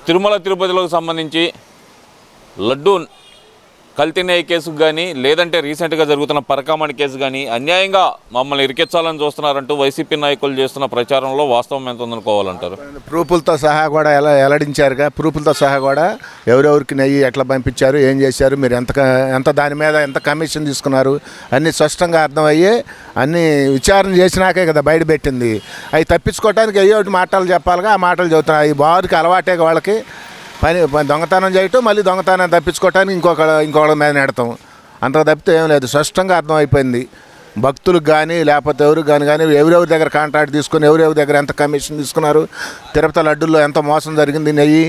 తిరుమల తిరుపతిలకు సంబంధించి లడ్డూ కల్తీ కేసుకు కానీ లేదంటే రీసెంట్గా జరుగుతున్న పరకామణి కేసు కానీ అన్యాయంగా మమ్మల్ని ఇరికించాలని చూస్తున్నారంటూ వైసీపీ నాయకులు చేస్తున్న ప్రచారంలో వాస్తవం ఎంత ఉందనుకోవాలంటారు? ప్రూఫులతో సహా కూడా ఎలా వెల్లడించారుగా? ప్రూఫులతో సహా కూడా ఎవరెవరికి నెయ్యి ఎట్లా పంపించారు ఏం చేశారు మీరు ఎంత ఎంత దాని మీద ఎంత కమిషన్ తీసుకున్నారు అన్నీ స్పష్టంగా అర్థమయ్యి అన్నీ విచారణ చేసినాకే కదా బయట పెట్టింది. అవి తప్పించుకోవడానికి అయ్యో మాటలు చెప్పాలిగా ఆ మాటలు చెబుతున్నారు ఈ బారుకి అలవాటే వాళ్ళకి. పని దొంగతనం చేయటం మళ్ళీ దొంగతనం తప్పించుకోవటానికి ఇంకొక ఇంకొకళ్ళ మీద నెడతాం. అంత తప్పితే ఏం లేదు. స్పష్టంగా అర్థమైపోయింది. భక్తులకు కానీ లేకపోతే ఎవరికి కానీ కానీ ఎవరెవరి దగ్గర కాంట్రాక్ట్ తీసుకుని ఎవరెవరి దగ్గర ఎంత కమిషన్ తీసుకున్నారు తిరుపతి లడ్డుల్లో ఎంత మోసం జరిగింది నెయ్యి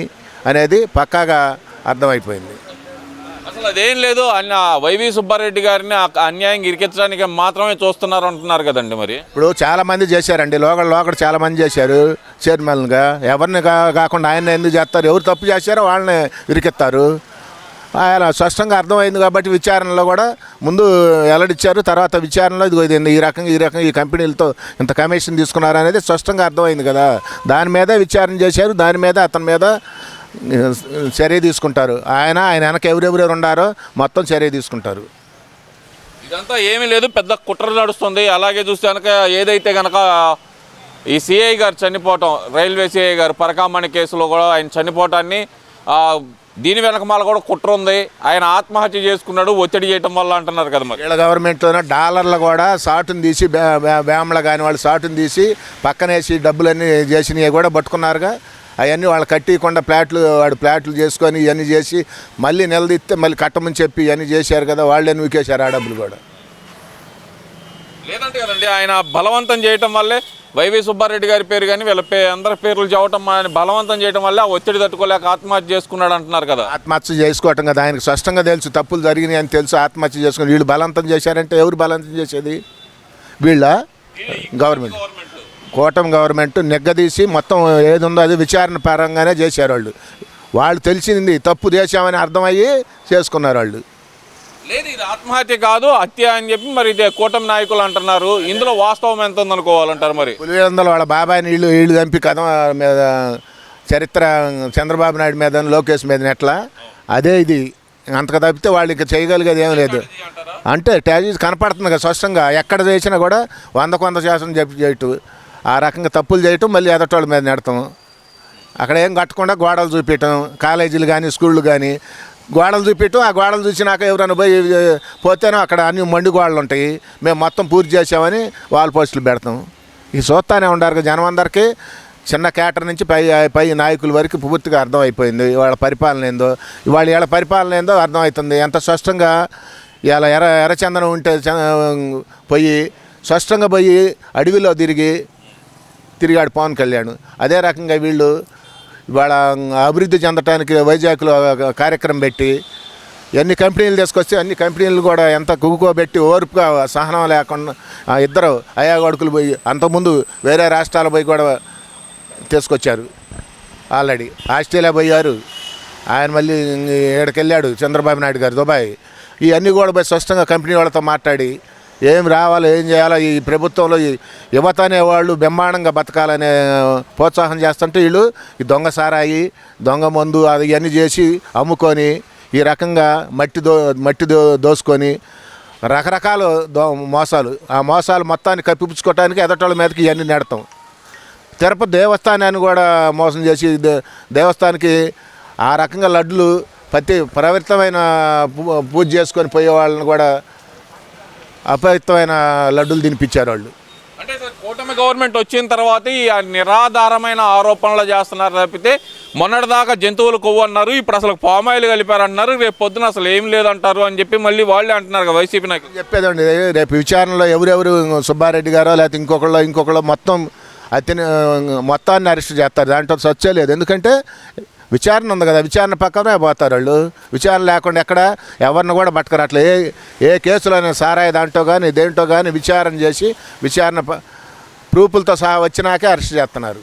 అనేది పక్కాగా అర్థమైపోయింది. అసలు అదేం లేదు. అన్న వైవి సుబ్బారెడ్డి గారిని అన్యాయం ఇరికించడానికి మాత్రమే చూస్తున్నారు అంటున్నారు కదండి మరి. ఇప్పుడు చాలా మంది చేశారండి. లోకల్ లోకల్ చాలా మంది చేశారు. చైర్మన్గా ఎవరిని కా- కాకుండా ఆయన ఎందుకు చేస్తారు? ఎవరు తప్పు చేశారో వాళ్ళని ఇరికిస్తారు. ఆయన స్పష్టంగా అర్థమైంది కాబట్టి విచారణలో కూడా ముందు వెల్లడిచ్చారు. తర్వాత విచారణలో ఇదిగో ఇది ఈ రకంగా ఈ రకంగా ఈ కంపెనీలతో ఇంత కమిషన్ తీసుకున్నారు అనేది స్పష్టంగా అర్థమైంది కదా. దాని మీద విచారణ చేశారు. దాని మీద అతని మీద చర్య తీసుకుంటారు. ఆయన ఆయన వెనక ఎవరెవరెవరు ఉన్నారో మొత్తం చర్య తీసుకుంటారు. ఇదంతా ఏమీ లేదు. పెద్ద కుట్ర నడుస్తుంది. అలాగే చూస్తే కనుక ఏదైతే కనుక ఈ సిఐ గారు చనిపోవటం రైల్వే సిఐ గారు పరకామణి కేసులో కూడా ఆయన చనిపోవటాన్ని దీని వెనకమాల కూడా కుట్ర ఉంది. ఆయన ఆత్మహత్య చేసుకున్నాడు. ఒత్తిడి చేయటం వల్ల అంటున్నారు కదా మరి. వీళ్ళ గవర్నమెంట్లోనే డాలర్లు కూడా సాటును తీసి బేమల కానీ వాళ్ళు సాటును తీసి పక్కనేసి డబ్బులన్నీ చేసినవి కూడా పట్టుకున్నారుగా. అవన్నీ వాళ్ళు కట్టియకుండా ప్లాట్లు వాడు ప్లాట్లు చేసుకొని ఇవన్నీ చేసి మళ్ళీ నిలదీస్తే మళ్ళీ కట్టమని చెప్పి ఇవన్నీ చేశారు కదా వాళ్ళే నూకేశారు ఆ డబ్బులు కూడా? లేదంటే కదండి ఆయన బలవంతం చేయటం వల్లే వైవి సుబ్బారెడ్డి గారి పేరు కానీ వీళ్ళ పే అందరి పేర్లు చెప్పటం ఆయన బలవంతం చేయటం వల్లే ఒత్తిడి తట్టుకోలేక ఆత్మహత్య చేసుకున్నాడు అంటున్నారు కదా. ఆత్మహత్య చేసుకోవటం కదా ఆయనకు స్పష్టంగా తెలుసు తప్పులు జరిగినాయి అని తెలుసు ఆత్మహత్య చేసుకుని వీళ్ళు బలవంతం చేశారంటే ఎవరు బలవంతం చేసేది? వీళ్ళ? గవర్నమెంట్. కూటమి గవర్నమెంట్ నెగ్గదీసి మొత్తం ఏది ఉందో అది విచారణ పరంగానే చేశారు వాళ్ళు. వాళ్ళు తెలిసింది తప్పు చేశామని అర్థమయ్యి చేసుకున్నారు వాళ్ళు. లేదు ఇది ఆత్మహత్య కాదు హత్య అని చెప్పి మరి ఇది కూటమి నాయకులు అంటున్నారు. ఇందులో వాస్తవం ఎంత ఉందనుకోవాలంటారు మరి? పులివెందుల వాళ్ళ బాబాయిని వీళ్ళు వీళ్ళు చంపి కథ మీద చరిత్ర చంద్రబాబు నాయుడు మీద లోకేష్ మీద ఎట్లా అదే ఇది. అంతకు తప్పితే వాళ్ళు ఇంకా చేయగలిగేది ఏం లేదు. అంటే ట్యాజీ కనపడుతుంది కదా స్పష్టంగా. ఎక్కడ చేసినా కూడా వందకు వంద శాతం చెప్పి చేయటం ఆ రకంగా తప్పులు చేయటం మళ్ళీ ఎదటోళ్ళ మీద నెడతాం. అక్కడ ఏం కట్టకుండా గోడలు చూపించటం కాలేజీలు కానీ స్కూళ్ళు కానీ గోడలు చూపించటం ఆ గోడలు చూసినాక ఎవరైనా పోయి పోతేనో అక్కడ అన్ని మండి గోడలు ఉంటాయి. మేము మొత్తం పూర్తి చేసామని వాల్ పోస్టులు పెడతాం. ఈ చూస్తానే ఉండారు జనం అందరికీ చిన్న కేటర్ నుంచి పై పై నాయకుల వరకు పూర్తిగా అర్థమైపోయింది. వాళ్ళ పరిపాలన ఏందో ఇవాళ వీళ్ళ పరిపాలన ఏందో అర్థమవుతుంది. ఎంత స్పష్టంగా ఇలా ఎర్ర ఎర్రచందనం ఉంటే చ- పోయి స్పష్టంగా పోయి అడవిలో తిరిగి తిరిగాడు పవన్ కళ్యాణ్. అదే రకంగా వీళ్ళు ఇవాళ అభివృద్ధి చెందటానికి వైజాగ్లో కార్యక్రమం పెట్టి ఎన్ని కంపెనీలు తీసుకొస్తే అన్ని కంపెనీలు కూడా ఎంత కుగ్గుకోబెట్టి ఓర్పుగా సహనం లేకుండా ఇద్దరు అయ్యా కొడుకులు పోయి అంతకుముందు వేరే రాష్ట్రాలు పోయి కూడా తీసుకొచ్చారు. ఆల్రెడీ ఆస్ట్రేలియా పోయారు. ఆయన మళ్ళీ ఇక్కడికి వెళ్ళాడు చంద్రబాబు నాయుడు గారు దుబాయ్. ఇవన్నీ కూడా పోయి స్పష్టంగా కంపెనీ వాళ్ళతో మాట్లాడి ఏం రావాలో ఏం చేయాలో? ఈ ప్రభుత్వంలో ఈ యువత అనేవాళ్ళు బ్రహ్మాండంగా బతకాలనే ప్రోత్సాహం చేస్తుంటే వీళ్ళు ఈ దొంగ సారాయి దొంగ మందు అది ఇవన్నీ చేసి అమ్ముకొని ఈ రకంగా మట్టి దో మట్టి దో దోసుకొని రకరకాల దో మోసాలు. ఆ మోసాలు మొత్తాన్ని కప్పిపుచ్చుకోవటానికి ఎదటోళ్ళ మీదకి ఇవన్నీ నెడతాం. తిరుపతి దేవస్థానాన్ని కూడా మోసం చేసి దేవస్థానికి దేవస్థానానికి ఆ రకంగా లడ్లు ప్రతి ప్రవృత్తమైన పూజ చేసుకొని పోయే వాళ్ళని కూడా అపవిత్రమైన లడ్డులు తినిపించారు వాళ్ళు. అంటే సార్ కూటమి గవర్నమెంట్ వచ్చిన తర్వాత ఈ నిరాధారమైన ఆరోపణలు చేస్తున్నారు తప్పితే మొన్నటిదాకా జంతువులు కొవ్వు అన్నారు ఇప్పుడు అసలు పామాయిల్ కలిపారు అంటున్నారు రేపు పొద్దున అసలు ఏం లేదంటారు అని చెప్పి మళ్ళీ వాళ్ళే అంటున్నారు కదా వైసీపీ నాయకులు. చెప్పేదండి రేపు విచారణలో ఎవరెవరు సుబ్బారెడ్డి గారో లేకపోతే ఇంకొకళ్ళు ఇంకొకళ్ళు మొత్తం అతని మొత్తాన్ని అరెస్ట్ చేస్తారు. దాంట్లో సచ్చే లేదు. ఎందుకంటే విచారణ ఉంది కదా విచారణ పక్కనే పోతారు వాళ్ళు. విచారణ లేకుండా ఎక్కడ? ఎవరిని కూడా పట్టుకురాట్లే ఏ ఏ కేసులోనే సారాయి దాంట్లో కానీ దేంట్లో కానీ విచారణ చేసి విచారణ ప్రూఫ్లతో సహా వచ్చినాకే అరెస్ట్ చేస్తున్నారు.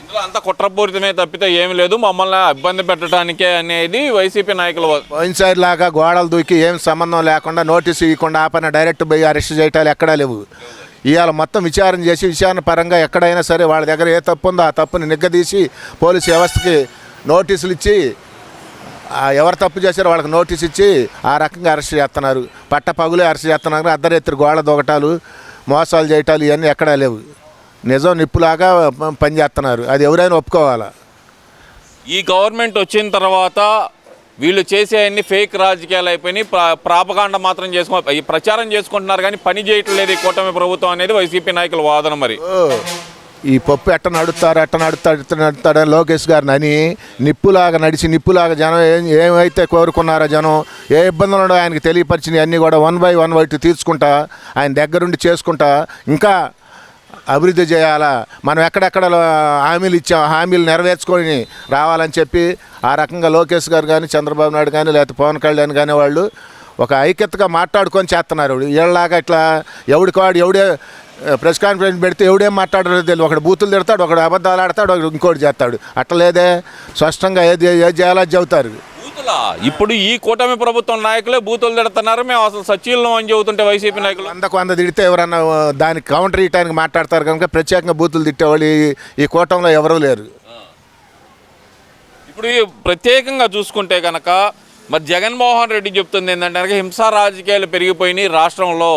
ఇందులో అంత కుట్రపూరితమే తప్పితే ఏమి లేదు. మమ్మల్ని ఇబ్బంది పెట్టడానికే అనేది వైసీపీ నాయకుల పోయినసారి లాగా గోడలు దూకి ఏం సంబంధం లేకుండా నోటీసు ఇవ్వకుండా ఆ పైన డైరెక్ట్ పోయి అరెస్ట్ చేయటాలు ఎక్కడా లేవు. ఇవాళ మొత్తం విచారణ చేసి విచారణ పరంగా ఎక్కడైనా సరే వాళ్ళ దగ్గర ఏ తప్పు ఉందో ఆ తప్పుని నిగ్గదీసి పోలీసు వ్యవస్థకి నోటీసులు ఇచ్చి ఎవరు తప్పు చేశారో వాళ్ళకి నోటీస్ ఇచ్చి ఆ రకంగా అరెస్ట్ చేస్తున్నారు. పట్ట పగులే అరెస్ట్ చేస్తున్నారు. అర్ధరేత్రి గోడ దొగటాలు మోసాలు చేయటాలు ఇవన్నీ ఎక్కడా లేవు. నిజం నిప్పులాగా పనిచేస్తున్నారు. అది ఎవరైనా ఒప్పుకోవాలా? ఈ గవర్నమెంట్ వచ్చిన తర్వాత వీళ్ళు చేసే అన్ని ఫేక్ రాజకీయాలు అయిపోయినాయి. ప్రాపకాండ మాత్రం చేసుకో ప్రచారం చేసుకుంటున్నారు కానీ పని చేయటం లేదు ఈ కూటమి ప్రభుత్వం అనేది వైసీపీ నాయకుల వాదన మరి. ఓ, ఈ పప్పు ఎట్ట నడుతారు ఎట్ట నడుతాడు ఎట్ట నడుస్తాడని లోకేష్ గారిని అని నిప్పులాగా నడిచి నిప్పులాగా జనం ఏం ఏమైతే కోరుకున్నారో జనం ఏ ఇబ్బందులు ఉండో ఆయనకి తెలియపరిచినవి అన్నీ కూడా వన్ బై వన్ వైట్ తీర్చుకుంటా ఆయన దగ్గరుండి చేసుకుంటా ఇంకా అభివృద్ధి చేయాలా? మనం ఎక్కడెక్కడ హామీలు ఇచ్చాం? హామీలు నెరవేర్చుకొని రావాలని చెప్పి ఆ రకంగా లోకేష్ గారు కానీ చంద్రబాబు నాయుడు కానీ లేకపోతే పవన్ కళ్యాణ్ కానీ వాళ్ళు ఒక ఐక్యతగా మాట్లాడుకొని చేస్తున్నారు వీళ్ళలాగా ఇట్లా ఎవడికాడు ఎవడే ప్రెస్ కాన్ఫరెన్స్ పెడితే ఎవడేం మాట్లాడారో తెలియదు. ఒకడు బూతులు తిడతాడు ఒకడు అబద్ధాలు ఆడతాడు ఒకడు ఇంకోటి చేస్తాడు. అట్లా లేదే. స్పష్టంగా ఏది ఏది చేయాలో చెబుతారు. బూతులా ఇప్పుడు ఈ కూటమి ప్రభుత్వం నాయకులే బూతులు తిడుతున్నారు. మేము అసలు సచీలం అని చెబుతుంటే వైసీపీ నాయకులు వందకు వంద తిడితే ఎవరన్నా దానికి కౌంటర్ ఇయటానికి మాట్లాడతారు కనుక ప్రత్యేకంగా బూతులు తిట్టేవాళ్ళు ఈ- కూటంలో ఎవరూ లేరు. ఇప్పుడు ప్రత్యేకంగా చూసుకుంటే కనుక మరి జగన్మోహన్ రెడ్డి చెప్తుంది ఏంటంటే హింసా రాజకీయాలు పెరిగిపోయినాయి రాష్ట్రంలో.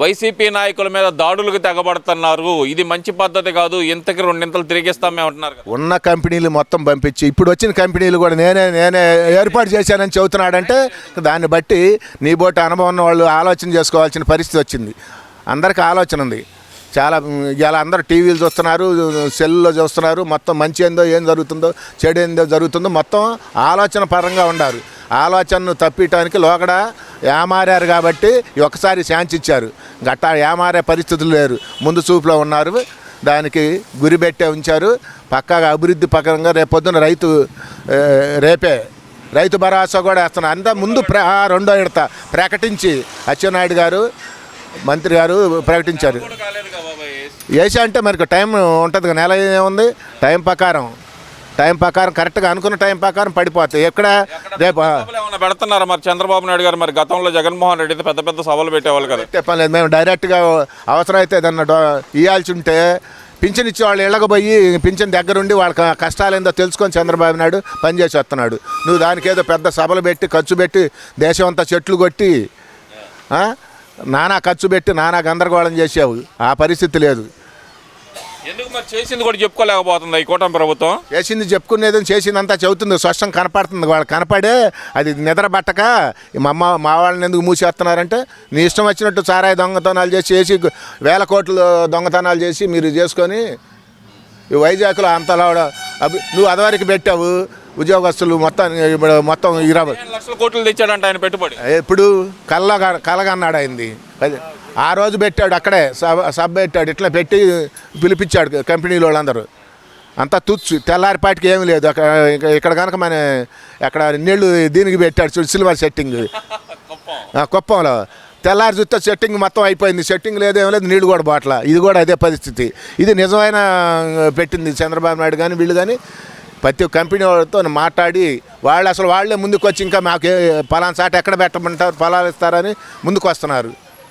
వైసీపీ నాయకుల మీద దాడులకు తెగబడుతున్నారు. ఇది మంచి పద్ధతి కాదు. ఇంతకి రెండింతలు తిరిగిస్తామేమంటున్నారు ఉన్న కంపెనీలు మొత్తం పంపించి ఇప్పుడు వచ్చిన కంపెనీలు కూడా నేనే నేనే ఏర్పాటు చేశానని చెబుతున్నాడంటే దాన్ని బట్టి నీ బోటి అనుభవం ఉన్న వాళ్ళు ఆలోచన చేసుకోవాల్సిన పరిస్థితి వచ్చింది. అందరికీ ఆలోచన ఉంది. చాలా ఇలా అందరూ టీవీలు చూస్తున్నారు సెల్లో చూస్తున్నారు. మొత్తం మంచి ఏందో ఏం జరుగుతుందో చెడు ఏందో జరుగుతుందో మొత్తం ఆలోచన పరంగా ఉండారు. ఆలోచనను తప్పియటానికి లోగడ ఏమారారు కాబట్టి ఛాన్స్ ఇచ్చారు గట్టా ఏమారే పరిస్థితులు లేరు. ముందు చూపులో ఉన్నారు. దానికి గురి పెట్టే ఉంచారు. పక్కాగా అభివృద్ధి పరంగా రేపొద్దున రైతు రేపే రైతు భరోసా కూడా వేస్తున్నారు. అంతా ముందు రెండో విడత ప్రకటించి అచ్చెన్నాయుడు గారు మంత్రి గారు ప్రకటించారు. వేసా అంటే మరి టైం ఉంటుంది కదా నెల ఏముంది? టైం ప్రకారం. టైం ప్రకారం కరెక్ట్గా అనుకున్న టైం ప్రకారం పడిపోతాయి. ఎక్కడ? రేపు ఏమైనా పెడుతున్నారా మరి? చంద్రబాబు నాయుడు గారు మరి గతంలో జగన్మోహన్ రెడ్డి అయితే పెద్ద పెద్ద సభలు పెట్టేవాళ్ళు కదా. పెట్టే పని లేదు. మేము డైరెక్ట్గా అవసరమైతే ఏదన్నా ఇవ్వాల్సి ఉంటే పింఛన్ ఇచ్చే వాళ్ళు ఇళ్ళకి పోయి పింఛన్ దగ్గరుండి వాళ్ళ కష్టాలు ఏందో తెలుసుకొని చంద్రబాబు నాయుడు పనిచేసి వస్తున్నాడు. నువ్వు దానికి ఏదో పెద్ద సభలు పెట్టి ఖర్చు పెట్టి దేశం అంతా చెట్లు కొట్టి? నానా ఖర్చు పెట్టి నానా గందరగోళం చేసావు. ఆ పరిస్థితి లేదు. ఎందుకు మరి చేసింది కూడా చెప్పుకోలేకపోతుంది ఈ కూటమి ప్రభుత్వం? చేసింది చెప్పుకునేది చేసిందంతా చెబుతుంది స్పష్టం కనపడుతుంది. వాళ్ళు కనపడే అది నిద్ర పట్టక మా అమ్మ మా వాళ్ళని ఎందుకు మూసేస్తున్నారంటే నీ ఇష్టం వచ్చినట్టు సారాయి దొంగతనాలు చేసి చేసి వేల కోట్లు దొంగతనాలు చేసి మీరు చేసుకొని ఈ వైజాగ్లో అంతలా అభి నువ్వు అదివరకు పెట్టావు ఉద్యోగస్తులు మొత్తం ఇప్పుడు మొత్తం ఇరవై లక్షల కోట్లు తెచ్చాడంట ఆయన పెట్టుబడి. ఎప్పుడు కళ్ళ కలగన్నాడు అయింది. అది ఆ రోజు పెట్టాడు అక్కడే సబ్ సబ్ పెట్టాడు ఇట్లా పెట్టి పిలిపించాడు కంపెనీలో వాళ్ళందరూ. అంతా తుచ్చు తెల్లారిపాటికి ఏమీ లేదు. అక్కడ ఇక- ఇక్కడ కనుక మన అక్కడ నీళ్ళు దీనికి పెట్టాడు చూడు సిల్వర్ సెట్టింగ్. ఆ, కుప్పంలో. తెల్లారి చూస్తే సెట్టింగ్ మొత్తం అయిపోయింది. సెట్టింగ్ లేదు ఏం లేదు నీళ్ళు కూడా బాట్ల. ఇది కూడా అదే పరిస్థితి. ఇది నిజమైన పెట్టింది చంద్రబాబు నాయుడు కానీ వీళ్ళు కానీ ప్రతి కంపెనీ వాళ్ళతో మాట్లాడి వాళ్ళు అసలు వాళ్ళే ముందుకు వచ్చి ఇంకా మాకు పలానా సాట ఎక్కడ పెట్టమంటారు ఫలాలు ఇస్తారని ముందుకు వస్తున్నారు